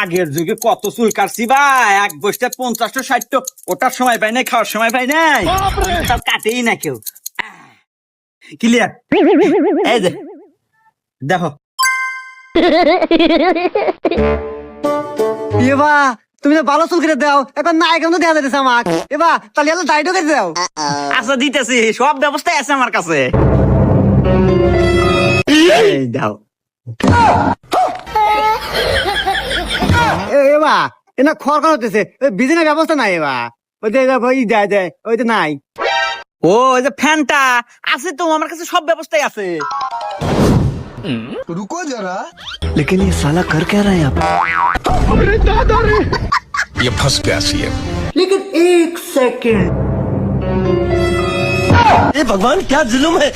আগের যুগে কত চুল কাটছি ভাই? এক বসতে পঞ্চাশটা ষাটটা। ওটার সময় পাই নাই খাওয়ার সময় পাই নাই। তাও কাটেই না কেউ। ক্লিয়ার এই যে দেখো। এবা তুমি তো ভালো চুল কেটে দাও। এখন না এখন দেওয়া যাইতেছে আমাক? এবা তাহলে এলো দাড়িটাও কেটে দাও। আচ্ছা দিতেছি। সব ব্যবস্থাই আছে আমার কাছে। এই দাও। এবা এনা খড় খড় হতেছে বিজনেস ব্যবস্থা নাই এবা ওই যে এবার ওই দেয় দেয় ওই তো নাই ও ওই যে ফ্যানটা আছে তো আমার কাছে সব ব্যবস্থাই আছে रुको जरा लेकिन ये साला कर क्या रहा है यहाँ ये फंस गया सी लेकिन एक सेकंड भगवान क्या जुलुम है